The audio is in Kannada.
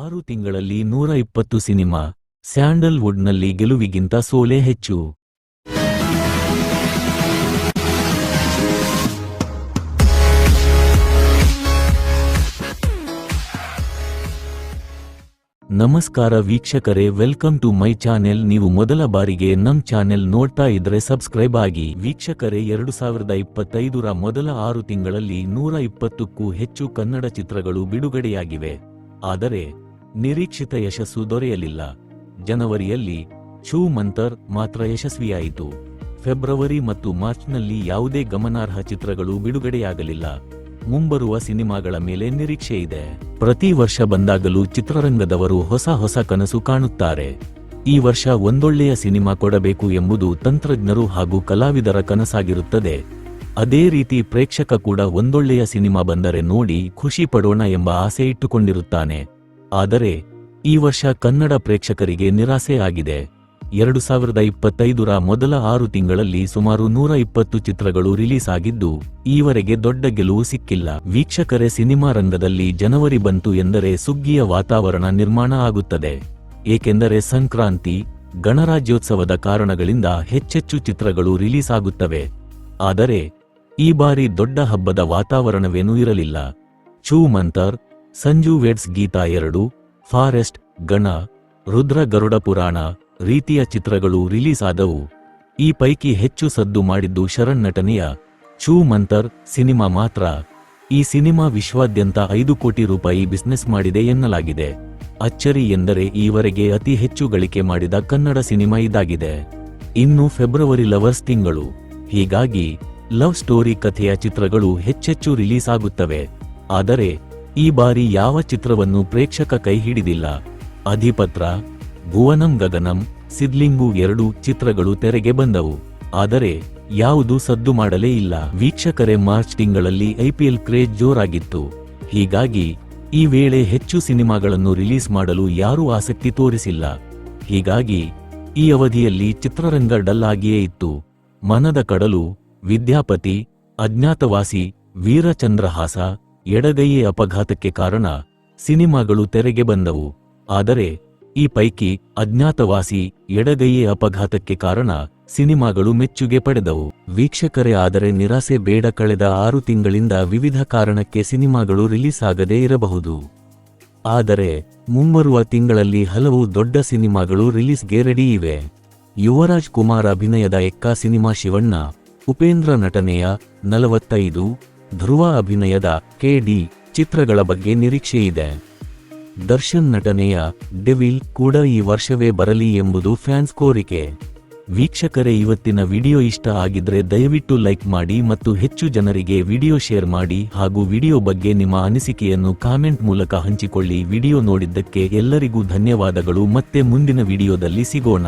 ಆರು ತಿಂಗಳಲ್ಲಿ ನೂರ ಇಪ್ಪತ್ತು ಸಿನಿಮಾ, ಸ್ಯಾಂಡಲ್ವುಡ್ನಲ್ಲಿ ಗೆಲುವಿಗಿಂತ ಸೋಲೆ ಹೆಚ್ಚು. ನಮಸ್ಕಾರ ವೀಕ್ಷಕರೇ, ವೆಲ್ಕಮ್ ಟು ಮೈ ಚಾನೆಲ್. ನೀವು ಮೊದಲ ಬಾರಿಗೆ ನಮ್ ಚಾನೆಲ್ ನೋಡ್ತಾ ಇದ್ರೆ ಸಬ್ಸ್ಕ್ರೈಬ್ ಆಗಿ. ವೀಕ್ಷಕರೇ, ಎರಡು ಸಾವಿರದ ಇಪ್ಪತ್ತೈದರ ಮೊದಲ ಆರು ತಿಂಗಳಲ್ಲಿ ನೂರ ಇಪ್ಪತ್ತಕ್ಕೂ ಹೆಚ್ಚು ಕನ್ನಡ ಚಿತ್ರಗಳು ಬಿಡುಗಡೆಯಾಗಿವೆ. ಆದರೆ ನಿರೀಕ್ಷಿತ ಯಶಸ್ಸು ದೊರೆಯಲಿಲ್ಲ. ಜನವರಿಯಲ್ಲಿ ಶೂ ಮಂತರ್ ಮಾತ್ರ ಯಶಸ್ವಿಯಾಯಿತು. ಫೆಬ್ರವರಿ ಮತ್ತು ಮಾರ್ಚ್ನಲ್ಲಿ ಯಾವುದೇ ಗಮನಾರ್ಹ ಚಿತ್ರಗಳು ಬಿಡುಗಡೆಯಾಗಲಿಲ್ಲ. ಮುಂಬರುವ ಸಿನಿಮಾಗಳ ಮೇಲೆ ನಿರೀಕ್ಷೆ ಇದೆ. ಪ್ರತಿ ವರ್ಷ ಬಂದಾಗಲೂ ಚಿತ್ರರಂಗದವರು ಹೊಸ ಹೊಸ ಕನಸು ಕಾಣುತ್ತಾರೆ. ಈ ವರ್ಷ ಒಂದೊಳ್ಳೆಯ ಸಿನಿಮಾ ಕೊಡಬೇಕು ಎಂಬುದು ತಂತ್ರಜ್ಞರು ಹಾಗೂ ಕಲಾವಿದರ ಕನಸಾಗಿರುತ್ತದೆ. ಅದೇ ರೀತಿ ಪ್ರೇಕ್ಷಕ ಕೂಡ ಒಂದೊಳ್ಳೆಯ ಸಿನಿಮಾ ಬಂದರೆ ನೋಡಿ ಖುಷಿ ಪಡೋಣ ಎಂಬ ಆಸೆ ಇಟ್ಟುಕೊಂಡಿರುತ್ತಾನೆ. ಆದರೆ ಈ ವರ್ಷ ಕನ್ನಡ ಪ್ರೇಕ್ಷಕರಿಗೆ ನಿರಾಸೆ ಆಗಿದೆ. ಎರಡು ಸಾವಿರದ ಇಪ್ಪತ್ತೈದರ ಮೊದಲ ಆರು ತಿಂಗಳಲ್ಲಿ ಸುಮಾರು ನೂರ ಇಪ್ಪತ್ತು ಚಿತ್ರಗಳು ರಿಲೀಸ್ ಆಗಿದ್ದು, ಈವರೆಗೆ ದೊಡ್ಡ ಗೆಲುವು ಸಿಕ್ಕಿಲ್ಲ. ವೀಕ್ಷಕರೇ, ಸಿನಿಮಾ ರಂಗದಲ್ಲಿ ಜನವರಿ ಬಂತು ಎಂದರೆ ಸುಗ್ಗಿಯ ವಾತಾವರಣ ನಿರ್ಮಾಣ ಆಗುತ್ತದೆ. ಏಕೆಂದರೆ ಸಂಕ್ರಾಂತಿ, ಗಣರಾಜ್ಯೋತ್ಸವದ ಕಾರಣಗಳಿಂದ ಹೆಚ್ಚೆಚ್ಚು ಚಿತ್ರಗಳು ರಿಲೀಸ್ ಆಗುತ್ತವೆ. ಆದರೆ, ಈ ಬಾರಿ ದೊಡ್ಡ ಹಬ್ಬದ ವಾತಾವರಣವೇನೂ ಇರಲಿಲ್ಲ. ಚೂ ಮಂತರ್ ಸಂಜು ವೆಡ್ಸ್ ಗೀತಾ ಎರಡು, ಫಾರೆಸ್ಟ್, ಗಣ, ರುದ್ರ ಗರುಡ ಪುರಾಣ ರೀತಿಯ ಚಿತ್ರಗಳು ರಿಲೀಸ್ ಆದವು. ಈ ಪೈಕಿ ಹೆಚ್ಚು ಸದ್ದು ಮಾಡಿದ್ದು ಶರಣ್ ನಟನೆಯ ಚೂ ಮಂತರ್ ಸಿನಿಮಾ ಮಾತ್ರ. ಈ ಸಿನಿಮಾ ವಿಶ್ವಾದ್ಯಂತ ಐದು ಕೋಟಿ ರೂಪಾಯಿ ಬಿಸ್ನೆಸ್ ಮಾಡಿದೆ ಎನ್ನಲಾಗಿದೆ. ಅಚ್ಚರಿ ಎಂದರೆ ಈವರೆಗೆ ಅತಿ ಹೆಚ್ಚು ಗಳಿಕೆ ಮಾಡಿದ ಕನ್ನಡ ಸಿನಿಮಾ ಇದಾಗಿದೆ. ಇನ್ನು ಫೆಬ್ರವರಿ ಲವರ್ಸ್ ತಿಂಗಳು. ಹೀಗಾಗಿ ಲವ್ ಸ್ಟೋರಿ ಕಥೆಯ ಚಿತ್ರಗಳು ಹೆಚ್ಚೆಚ್ಚು ರಿಲೀಸ್ ಆಗುತ್ತವೆ. ಆದರೆ ಈ ಬಾರಿ ಯಾವ ಚಿತ್ರವನ್ನು ಪ್ರೇಕ್ಷಕ ಕೈ ಹಿಡಿದಿಲ್ಲ. ಅಧಿಪತ್ರ, ಭುವನಂ ಗಗನಂ, ಸಿದ್ಲಿಂಗು ಎರಡು ಚಿತ್ರಗಳು ತೆರೆಗೆ ಬಂದವು. ಆದರೆ, ಯಾವುದು ಸದ್ದು ಮಾಡಲೇ ಇಲ್ಲ. ವೀಕ್ಷಕರೇ, ಮಾರ್ಚ್ ತಿಂಗಳಲ್ಲಿ ಐಪಿಎಲ್ ಕ್ರೇಜ್ ಜೋರಾಗಿತ್ತು. ಹೀಗಾಗಿ, ಈ ವೇಳೆ ಹೆಚ್ಚು ಸಿನಿಮಾಗಳನ್ನು ರಿಲೀಸ್ ಮಾಡಲು ಯಾರೂ ಆಸಕ್ತಿ ತೋರಿಸಿಲ್ಲ. ಹೀಗಾಗಿ, ಈ ಅವಧಿಯಲ್ಲಿ ಚಿತ್ರರಂಗ ಡಲ್ ಆಗಿಯೇ ಇತ್ತು. ಮನದ ಕಡಲು, ವಿದ್ಯಾಪತಿ, ಅಜ್ಞಾತವಾಸಿ, ವೀರಚಂದ್ರಹಾಸ ಎಡಗೈಯೇ ಅಪಘಾತಕ್ಕೆ ಕಾರಣ ಸಿನಿಮಾಗಳು ತೆರೆಗೆ ಬಂದವು. ಆದರೆ, ಈ ಪೈಕಿ ಅಜ್ಞಾತವಾಸಿ ಎಡಗೈಯೇ ಅಪಘಾತಕ್ಕೆ ಕಾರಣ ಸಿನಿಮಾಗಳು ಮೆಚ್ಚುಗೆ ಪಡೆದವು. ವೀಕ್ಷಕರೇ, ಆದರೆ ನಿರಾಸೆ ಬೇಡ. ಕಳೆದ ಆರು ತಿಂಗಳಿಂದ ವಿವಿಧ ಕಾರಣಕ್ಕೆ ಸಿನಿಮಾಗಳು ರಿಲೀಸ್ ಆಗದೇ ಇರಬಹುದು. ಆದರೆ, ಮುಂಬರುವ ತಿಂಗಳಲ್ಲಿ ಹಲವು ದೊಡ್ಡ ಸಿನಿಮಾಗಳು ರಿಲೀಸ್ಗೆ ರೆಡಿ ಇವೆ. ಯುವರಾಜ್ ಕುಮಾರ್ ಅಭಿನಯದ ಎಕ್ಕಾ ಸಿನಿಮಾ ಶಿವಣ್ಣ, ಉಪೇಂದ್ರ ನಟನೆಯ ನಲವತ್ತೈದು ಧ್ರುವ ಅಭಿನಯದ ಕೆಡಿ ಚಿತ್ರಗಳ ಬಗ್ಗೆ ನಿರೀಕ್ಷೆಯಿದೆ ದರ್ಶನ್ ನಟನೆಯ ಡೆವಿಲ್ ಕೂಡ ಈ ವರ್ಷವೇ ಬರಲಿ ಎಂಬುದು ಫ್ಯಾನ್ಸ್ ಕೋರಿಕೆ. ವೀಕ್ಷಕರೇ, ಇವತ್ತಿನ ವಿಡಿಯೋ ಇಷ್ಟ ಆಗಿದ್ರೆ ದಯವಿಟ್ಟು ಲೈಕ್ ಮಾಡಿ ಮತ್ತು ಹೆಚ್ಚು ಜನರಿಗೆ ವಿಡಿಯೋ ಶೇರ್ ಮಾಡಿ ಹಾಗೂ ವಿಡಿಯೋ ಬಗ್ಗೆ ನಿಮ್ಮ ಅನಿಸಿಕೆಯನ್ನು ಕಾಮೆಂಟ್ ಮೂಲಕ ಹಂಚಿಕೊಳ್ಳಿ. ವಿಡಿಯೋ ನೋಡಿದ್ದಕ್ಕೆ ಎಲ್ಲರಿಗೂ ಧನ್ಯವಾದಗಳು. ಮತ್ತೆ ಮುಂದಿನ ವಿಡಿಯೋದಲ್ಲಿ ಸಿಗೋಣ.